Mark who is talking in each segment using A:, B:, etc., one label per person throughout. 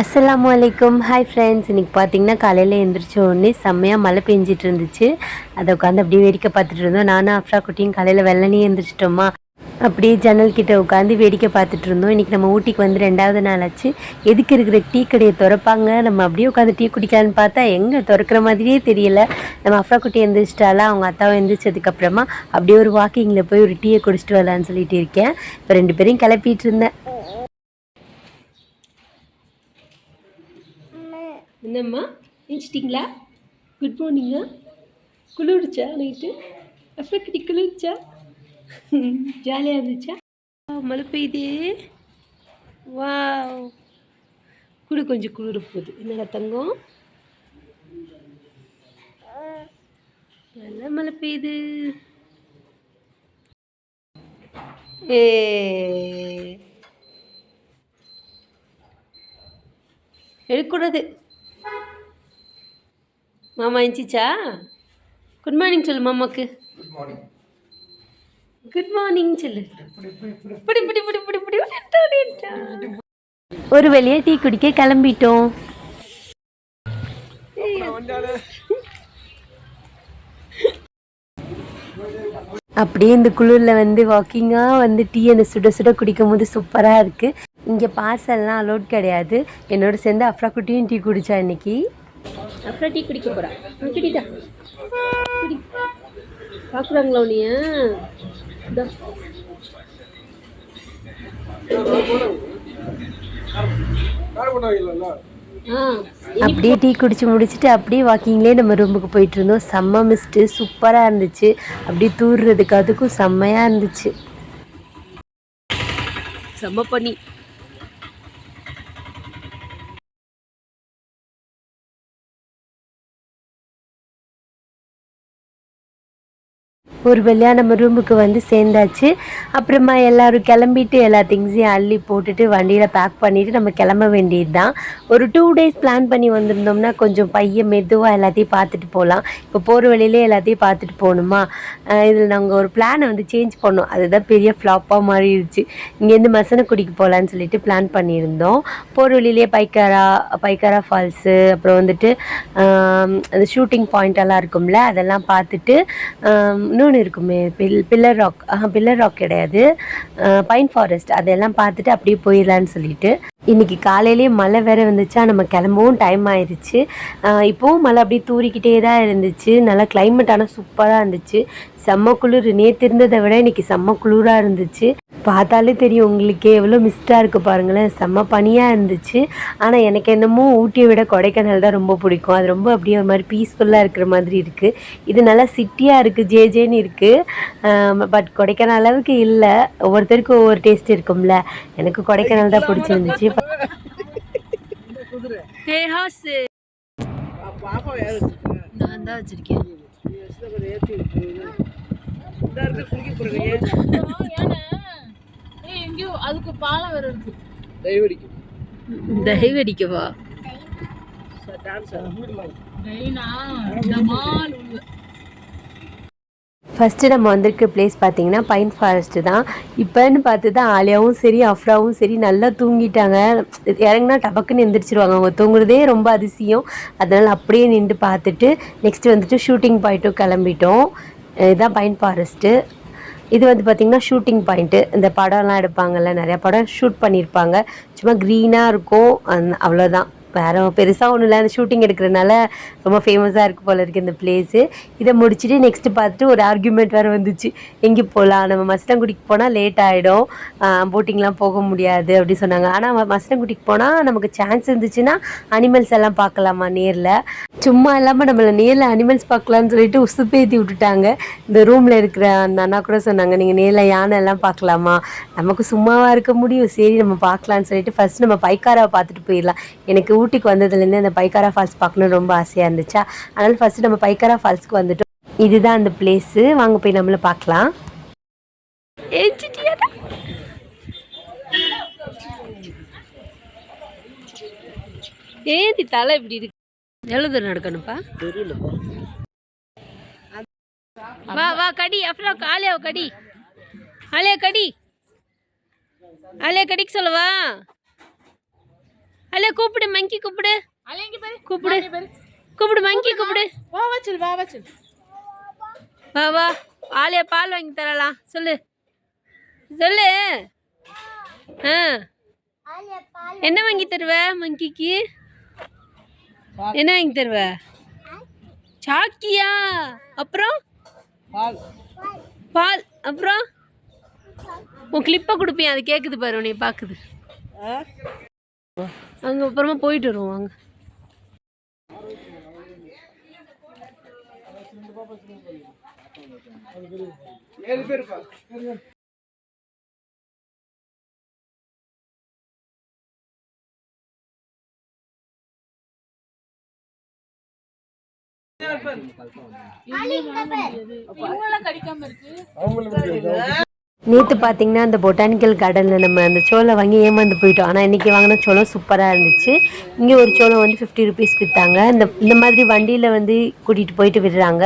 A: அஸ்லாம் அலைக்கும் hi friends இன்றைக்கி பார்த்தீங்கன்னா காலையில் எழுந்திரிச்ச உடனே செம்மையாக மழை பெஞ்சிட்டு இருந்துச்சு. அதை உட்காந்து அப்படியே வேடிக்கை பார்த்துட்டு இருந்தோம். நானும் அஃப்ரா குட்டியும் காலையில் வெள்ளனே எழுந்திரிச்சிட்டோமா அப்படியே ஜன்னல் கிட்ட உட்காந்து வேடிக்கை பார்த்துட்டு இருந்தோம். இன்றைக்கி நம்ம ஊட்டிக்கு வந்து ரெண்டாவது நாள் ஆச்சு. எதுக்கு இருக்கிற டீ கடையை திறப்பாங்க? நம்ம அப்படியே உட்காந்து டீ குடிக்கலான்னு பார்த்தா எங்கே திறக்கிற மாதிரியே தெரியல. நம்ம அஃப்ரா குட்டி எழுந்திரிச்சிட்டாலா அவங்க அத்தாவை எழுந்திரிச்சதுக்கப்புறமா அப்படியே ஒரு வாக்கிங்கில் போய் ஒரு டீயை குடிச்சிட்டு வரலான்னு சொல்லிட்டு இருக்கேன். இப்போ ரெண்டு பேரையும் கிளப்பிட்டு இருந்தேன். என்னம்மா? நினச்சிட்டிங்களா குட் மார்னிங்கா குளிர்ச்சா நைட்டு? அப்புறம் குளிர்ச்சா? ஜாலியாக இருந்துச்சா? மழை பெய்யுதே. வா குடு கொஞ்சம் குளிர போகுது. என்னடா தங்கம்? நல்லா மழை பெய்யுது. ஏ. எடுக்கூடாது மாமா எந்திரிச்சா? குட் மார்னிங் சொல்லு மாமாக்கு
B: குட் மார்னிங்
A: குட் மார்னிங் சொல்லு. புடி புடி புடி புடி. புடி விட்டா. ஒரு வழியா டீ குடிக்க கிளம்பிட்டோம். அப்படியே இந்த குளிரில் வந்து வாக்கிங்காக வந்து டீ அந்த சுட சுட குடிக்கும் போது சூப்பராக இருக்குது இங்கே பார்சல்லாம் அலோட் கிடையாது. என்னோட சேர்ந்து அஃப்ரா குட்டியும் டீ குடிச்சா இன்னைக்கு. அஃப்ரா டீ குடிக்க போகிறா குடிடா குடி. பார்க்குறாங்களா அப்படியே டீ குடிச்சு முடிச்சுட்டு அப்படியே வாக்கிங்லேயே நம்ம ரூமுக்கு போயிட்டு இருந்தோம். செம்ம மிஸ்ட்டு சூப்பராக இருந்துச்சு. அப்படியே தூர்றதுக்கு அதுக்கும் செம்மையாக இருந்துச்சு. செம்ம பண்ணி ஒரு வழியாக நம்ம ரூமுக்கு வந்து சேர்ந்தாச்சு. அப்புறமா எல்லோரும் கிளம்பிட்டு எல்லா திங்ஸையும் அள்ளி போட்டுட்டு வண்டியில் பேக் பண்ணிவிட்டு நம்ம கிளம்ப வேண்டியது தான் ஒரு டூ டேஸ் பிளான் பண்ணி வந்திருந்தோம்னா கொஞ்சம் பையன் மெதுவாக எல்லாத்தையும் பார்த்துட்டு போகலாம் இப்போ போகிற வழியிலே எல்லாத்தையும் பார்த்துட்டு போகணுமா? இதில் நாங்கள் ஒரு பிளானை வந்து சேஞ்ச் பண்ணோம். அதுதான் பெரிய ஃப்ளாப்பாக மாறிடுச்சு. இங்கேருந்து மசனக்குடிக்கு போகலான்னு சொல்லிட்டு பிளான் பண்ணியிருந்தோம். போகிற வழியிலே பைக்காரா பைக்காரா ஃபால்ஸு அப்புறம் வந்துட்டு அந்த ஷூட்டிங் பாயிண்ட் எல்லாம் இருக்கும்ல அதெல்லாம் பார்த்துட்டு இன்னும் இன்னொன்று இருக்குமே பில் பில்லர் ராக் பில்லர் ராக் கிடையாது. பைன் ஃபாரஸ்ட் அதெல்லாம் பார்த்துட்டு அப்படியே போயிடலான்னு சொல்லிட்டு. இன்னைக்கு காலையிலேயே மழை வேற வந்துச்சா? நம்ம கிளம்பவும் டைம் ஆயிடுச்சு இப்போவும் மழை அப்படியே தூறிக்கிட்டே தான் இருந்துச்சு. நல்லா கிளைமேட் ஆனால் சூப்பராக இருந்துச்சு. செம்ம குளிர். நேற்று இருந்ததை விட இன்னைக்கு செம்ம குளிராக இருந்துச்சு. பார்த்தாலே தெரியும் உங்களுக்கே எவ்வளோ மிஸ்டாக இருக்குது பாருங்களேன். செம்ம பனியாக இருந்துச்சு. ஆனால் எனக்கு என்னமோ ஊட்டியை விட கொடைக்கானல் தான் ரொம்ப பிடிக்கும். அது ரொம்ப அப்படியே ஒரு மாதிரி பீஸ்ஃபுல்லாக இருக்கிற மாதிரி இருக்குது இது நல்லா சிட்டியாக இருக்குது ஜே ஜேன்னு இருக்குது பட் கொடைக்கானல் அளவுக்கு இல்லை. ஒவ்வொருத்தருக்கும் ஒவ்வொரு டேஸ்ட் இருக்கும்ல. எனக்கு கொடைக்கானல் தான் பிடிச்சிருந்துச்சு? நான் தான் வச்சுருக்கேன்.
B: குளிக்க.
C: எங்கேயோ அதுக்கு பாலம் வேற இருக்கு. டைனா டமால் உள்ள.
A: ஃபஸ்ட்டு நம்ம வந்திருக்க பிளேஸ் பார்த்தீங்கன்னா பைன் ஃபாரஸ்ட்டு தான். இப்போன்னு பார்த்து தான் ஆலியாவும் சரி அஃப்ராவும் சரி நல்லா தூங்கிட்டாங்க. இறங்குனா டபக்குன்னு எந்திரிச்சிருவாங்க. அவங்க தூங்குறதே ரொம்ப அதிசயம். அதனால் அப்படியே நின்று பார்த்துட்டு நெக்ஸ்ட் வந்துட்டு ஷூட்டிங் பாயிண்ட்டும் கிளம்பிட்டோம். இதுதான் பைன் ஃபாரஸ்ட்டு இது வந்து பார்த்திங்கன்னா ஷூட்டிங் பாயிண்ட்டு இந்த படம்லாம் எடுப்பாங்கல்ல நிறையா படம் ஷூட் பண்ணியிருப்பாங்க. சும்மா க்ரீனாக இருக்கும் அந்த அவ்வளோதான் வேற பெருசாக ஒன்றும் இல்லை. அந்த ஷூட்டிங் எடுக்கிறனால ரொம்ப ஃபேமஸாக இருக்குது போல இருக்குது இந்த பிளேஸு இதை முடிச்சுட்டு நெக்ஸ்ட்டு பார்த்துட்டு ஒரு ஆர்கியூமெண்ட் வேறு வந்துச்சு. எங்கே போகலாம் நம்ம மஸ்டங்குடிக்கு போனால் லேட் ஆகிடும் போட்டிங்லாம் போக முடியாது அப்படி சொன்னாங்க. ஆனால் மஸ்டங்குடிக்கு போனால் நமக்கு சான்ஸ் இருந்துச்சுன்னா அனிமல்ஸ் எல்லாம் பார்க்கலாமா நேரில்? சும்மா இல்லாமல் நம்மளை நேரில் அனிமல்ஸ் பார்க்கலான்னு சொல்லிட்டு உசுப்பேத்தி விட்டுட்டாங்க. இந்த ரூமில் இருக்கிற அந்த அண்ணா கூட சொன்னாங்க நீங்கள் நேரில் யானை எல்லாம் பார்க்கலாமா? நமக்கு சும்மாவாக இருக்க முடியும். சரி நம்ம பார்க்கலான்னு சொல்லிட்டு ஃபர்ஸ்ட் நம்ம பைக்காராவை பார்த்துட்டு போயிடலாம். எனக்கு ஊட்டிக்கு வந்ததுலேருந்து அந்த பைக்காரா ஃபால்ஸ் பார்க்கணும்னு ரொம்ப ஆசையாக இருந்துச்சா? அதனால் ஃபஸ்ட்டு நம்ம பைக்காரா ஃபால்ஸ்க்கு வந்துட்டோம். இதுதான் அந்த பிளேஸு வாங்க போய் நம்மள பார்க்கலாம். ஏஞ்சிட்டியாடா? ஏந்தி தலை இப்படி இருக்கு. எழுது நடக்கணும்ப்பா? வா வா கடி அப்புறம் ஆலியாவை கடி. ஆலியா கடி. ஆலியா கடிக்கு சொல்லவா? அல்ல கூப்பிடு மங்கி கூப்பிடு. கூப்பிடு. கூப்பிடு மங்கி கூப்பிடு
C: வா. வா
A: ஆலியா பால் வாங்கி தரலாம். சொல்லு. சொல்லு. ஆ. என்ன வாங்கி தருவ மங்கிக்கு? என்ன வாங்கி தருவ? சாக்கியா? அப்புறம்?
B: பால்.
A: அப்புறம்? உன் கிளிப்பை கொடுப்பேன் அது கேட்குது பாரு உன்னை பார்க்குது அங்கே அப்புறமா போயிட்டு வருவோம் வாங்க.
B: ஏழு பேருப்பா
C: கடிக்காம இருக்கு.
A: நேற்று பார்த்தீங்கன்னா அந்த பொட்டானிக்கல் கார்டனில் நம்ம அந்த சோளம் வாங்கி ஏமாந்து போயிட்டோம். ஆனால் இன்றைக்கி வாங்கின சோளம் சூப்பராக இருந்துச்சு. இங்கே ஒரு சோளம் வந்து ஃபிஃப்டி ருபீஸ் விற்றாங்க இந்த இந்த மாதிரி வண்டியில் வந்து கூட்டிகிட்டு போயிட்டு விடுறாங்க.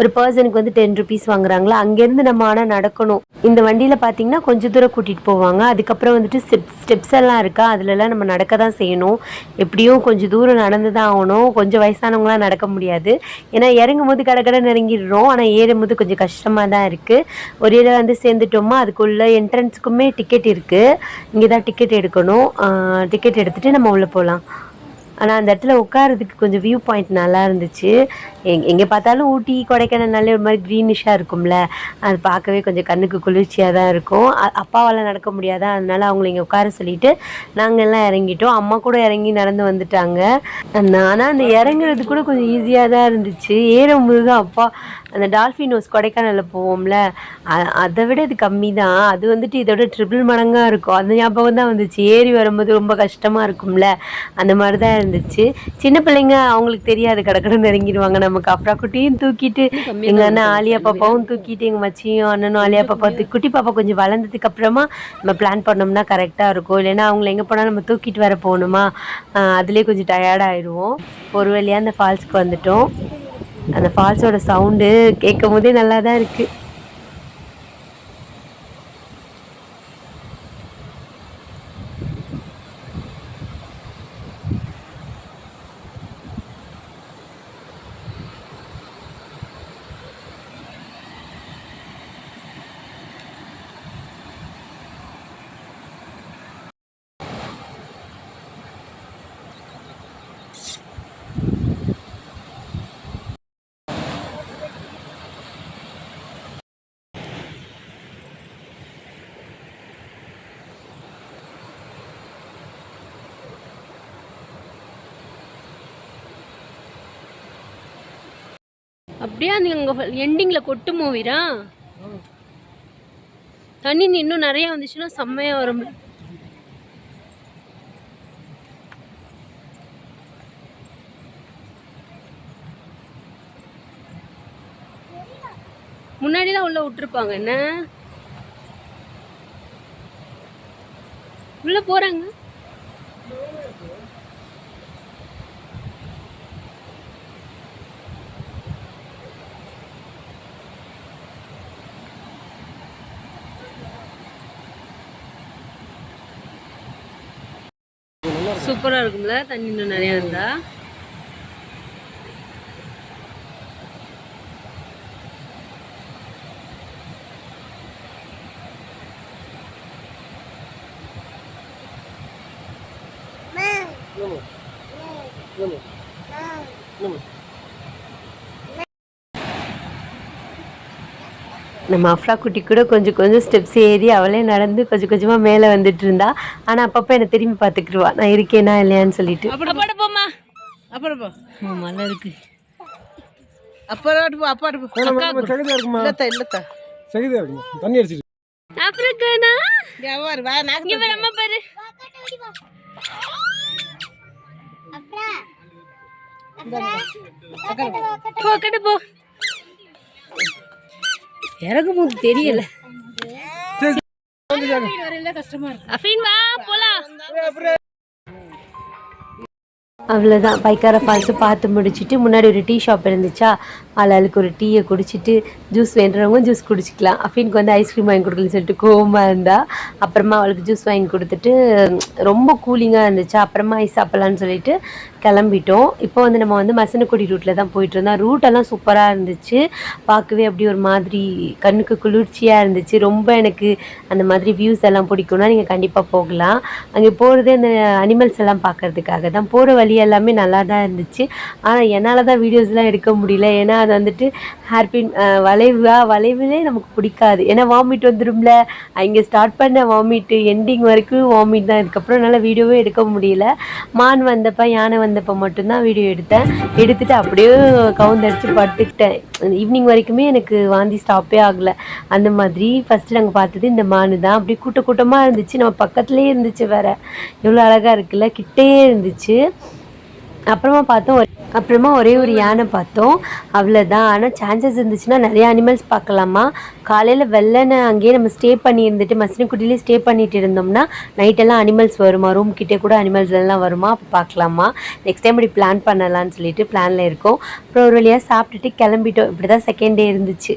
A: ஒரு பர்சனுக்கு வந்து டென் ருபீஸ் வாங்குறாங்களா? அங்கேருந்து நம்ம ஆனால் நடக்கணும். இந்த வண்டியில் பார்த்தீங்கன்னா கொஞ்சம் தூரம் கூட்டிகிட்டு போவாங்க. அதுக்கப்புறம் வந்துட்டு ஸ்டெப் ஸ்டெப்ஸ் எல்லாம் இருக்கா? அதுலலாம் நம்ம நடக்க தான் செய்யணும். எப்படியும் கொஞ்சம் தூரம் நடந்து தான் ஆகணும். கொஞ்சம் வயசானவங்களாம் நடக்க முடியாது. ஏன்னா இறங்கும் போது கடை கடை இறங்கிடுறோம். ஆனால் ஏறும்போது கொஞ்சம் கஷ்டமாக தான் இருக்குது ஒரே இடம் வந்து சேர்ந்துட்டோமா அதுக்குள்ளே என்ட்ரன்ஸுக்குமே டிக்கெட் இருக்குது இங்கே தான் டிக்கெட் எடுக்கணும் டிக்கெட் எடுத்துகிட்டு நம்ம உள்ளே போகலாம் ஆனால் அந்த இடத்துல உட்காரதுக்கு கொஞ்சம் வியூ பாயிண்ட் நல்லா இருந்துச்சு. எங் எங்கே பார்த்தாலும் ஊட்டி கொடைக்கானல்னாலே ஒரு மாதிரி க்ரீனிஷாக இருக்கும்ல. அது பார்க்கவே கொஞ்சம் கண்ணுக்கு குளிர்ச்சியாக தான் இருக்கும். அ- அப்பாவால் நடக்க முடியாதா? அதனால அவங்கள இங்கே உட்கார சொல்லிட்டு நாங்கள் எல்லாம் இறங்கிட்டோம். அம்மா கூட இறங்கி நடந்து வந்துட்டாங்க. ஆனால் அந்த இறங்குறது கூட கொஞ்சம் ஈஸியாக தான் இருந்துச்சு. ஏறும்போது தான் அப்பா அந்த டால்ஃபின் ஹவுஸ் கொடைக்கானலில் போவோம்ல. அதை விட இது கம்மி தான் அது வந்துட்டு இதோட ட்ரிபிள் மடங்காக இருக்கும். அந்த ஞாபகம் தான் வந்துச்சு. ஏறி வரும்போது ரொம்ப கஷ்டமாக இருக்கும்ல. அந்த மாதிரி தான் இருந்துச்சு. சின்ன பிள்ளைங்க அவங்களுக்கு தெரியாது கடற்கடன் இறங்கிடுவாங்க நமக்கு அப்புறம் குட்டியும் தூக்கிட்டு எங்கள் அண்ணன் ஆலியா பாப்பாவும் தூக்கிட்டு எங்கள் மச்சியும் அண்ணனும் ஆலியா பாப்பா குட்டி பாப்பா கொஞ்சம் வளர்ந்ததுக்கு அப்புறமா நம்ம பிளான் பண்ணோம்னா கரெக்டாக இருக்கும். இல்லைன்னா அவங்கள எங்கே போனால் நம்ம தூக்கிட்டு வர போகணுமா? அதுலேயே கொஞ்சம் டயர்ட் ஆயிடுவோம். ஒரு வழியாக அந்த ஃபால்ஸ்க்கு வந்துட்டோம். அந்த ஃபால்ஸோட சவுண்டு கேட்கும் போதே நல்லா தான் இருக்குது அப்படியே அந்த அங்கே எண்டிங்கில் கொட்டு மூவிரா தண்ணி இன்னும் நிறையா வந்துச்சுன்னா செம்மையாக வரும். முன்னாடி தான் உள்ள விட்டுருப்பாங்க என்ன? உள்ள போறாங்க. சூப்பரா இருக்கும்ல? தண்ணி இன்னும் நிறையா இருந்தா? நம்ம அஃப்ரா குட்டி கூட கொஞ்சம் கொஞ்சம் ஸ்டெப்ஸ் ஏறி அவளே நடந்து கொஞ்சம் கொஞ்சமாக மேலே வந்துட்டு இருந்தா. ஆனால் அப்பப்போ என்னை திரும்பி பார்த்துக்கிடுவா நான் இருக்கேனா இல்லையான்னு சொல்லிட்டு.
B: போ.
A: மழை இருக்கு.
B: அப்பாடு போ அப்பாடு
A: இறங்கும் போது தெரியல அவ்வளோதான் பைக்கார ஃபால்ஸு பார்த்து முடிச்சுட்டு முன்னாடி ஒரு டீ ஷாப் இருந்துச்சா? ஆளாளுக்கு ஒரு டீயை குடிச்சிட்டு ஜூஸ் வேண்டுறவங்க ஜூஸ் குடிச்சிக்கலாம். அஃபீனுக்கு வந்து ஐஸ்கிரீம் வாங்கி கொடுக்கலன்னு சொல்லிட்டு கோவமாக இருந்தா அப்புறமா அவளுக்கு ஜூஸ் வாங்கி கொடுத்துட்டு ரொம்ப கூலிங்காக இருந்துச்சு. அப்புறமா ஐஸ் சாப்பிட்லான்னு சொல்லிட்டு கிளம்பிட்டோம். இப்போ வந்து நம்ம வந்து மசனக்குடி ரூட்டில் தான் போயிட்டு இருந்தோம். ரூட்டெல்லாம் சூப்பராக இருந்துச்சு. பார்க்கவே அப்படி ஒரு மாதிரி கண்ணுக்கு குளிர்ச்சியாக இருந்துச்சு. ரொம்ப எனக்கு அந்த மாதிரி வியூஸ் எல்லாம் பிடிக்கும்னா நீங்கள் கண்டிப்பாக போகலாம். அங்கே போகிறதே அந்த அனிமல்ஸ் எல்லாம் பார்க்கறதுக்காக தான். போகிற வழி எல்லாமே நல்லா தான் இருந்துச்சு. ஆனால் என்னால் தான் வீடியோஸ்லாம் எடுக்க முடியல. ஏன்னா அது வந்துட்டு ஹேர்பின் வளைவா வளைவுலே நமக்கு பிடிக்காது. ஏன்னா வாமிட் வந்துடும்ல அங்கே ஸ்டார்ட் பண்ண வாமிட்டு எண்டிங் வரைக்கும் வாமிட் தான். இதுக்கப்புறம் என்னால் வீடியோவே எடுக்க முடியல. மான் வந்தப்போ யானை வந்தப்போ மட்டும்தான் வீடியோ எடுத்தேன். எடுத்துட்டு அப்படியே கவுந்தடிச்சு படுத்துக்கிட்டேன். ஈவினிங் வரைக்குமே எனக்கு வாந்தி ஸ்டாப்பே ஆகலை. அந்த மாதிரி ஃபஸ்ட்டு நாங்கள் பார்த்தது இந்த மானு தான். அப்படியே கூட்ட கூட்டமாக இருந்துச்சு. நம்ம பக்கத்துலேயே இருந்துச்சு வேற. எவ்வளோ அழகாக இருக்குல்ல. கிட்டேயே இருந்துச்சு. அப்புறமா பார்த்தோம் ஒரு- அப்புறமா ஒரே ஒரு யானை பார்த்தோம். அவ்வளோதான் ஆனால் சான்சஸ் இருந்துச்சுன்னா நிறைய அனிமல்ஸ் பார்க்கலாமா? காலையில் வெள்ளனை அங்கேயே நம்ம ஸ்டே பண்ணி இருந்துட்டு மசினக்குட்டிலே ஸ்டே பண்ணிட்டு இருந்தோம்னா நைட்டெல்லாம் அனிமல்ஸ் வருமா? ரூம் கிட்டே கூட அனிமல்ஸ் எல்லாம் வருமா? அப்போ பார்க்கலாமா? நெக்ஸ்ட் டைம் இப்படி பிளான் பண்ணலான்னு சொல்லிட்டு பிளானில் இருக்கோம். அப்புறம் ஒரு வழியாக சாப்பிட்டுட்டு கிளம்பிட்டோம். இப்படி தான் செகண்ட் டே இருந்துச்சு.